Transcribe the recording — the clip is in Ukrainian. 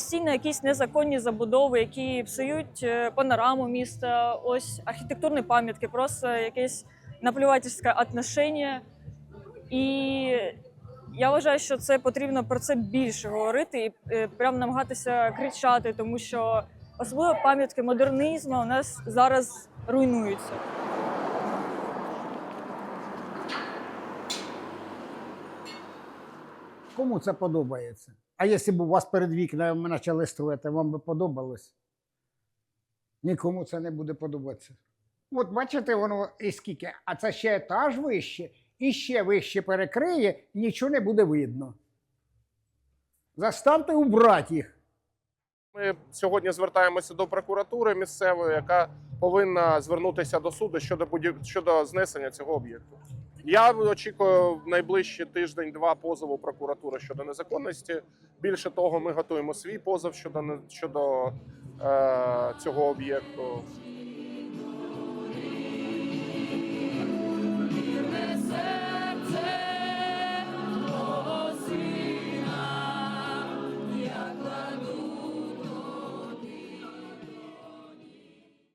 постійно якісь незаконні забудови, які псують е, панораму міста, ось архітектурні пам'ятки, просто якесь наплювательське отношення. І я вважаю, що це потрібно про це більше говорити і е, прям намагатися кричати, тому що особливо пам'ятки модернізму у нас зараз руйнуються. Кому це подобається? А якщо б у вас перед вікнами почали строїти, вам би подобалось? Нікому це не буде подобатися. От бачите, воно і скільки, а це ще етаж вище, і ще вище перекриє, нічого не буде видно. Заставте убрати їх. Ми сьогодні звертаємося до прокуратури місцевої, яка повинна звернутися до суду щодо будів... щодо знесення цього об'єкту. Я очікую в найближчі тиждень-два позову прокуратури щодо незаконності. Більше того, ми готуємо свій позов щодо щодо е, цього об'єкту.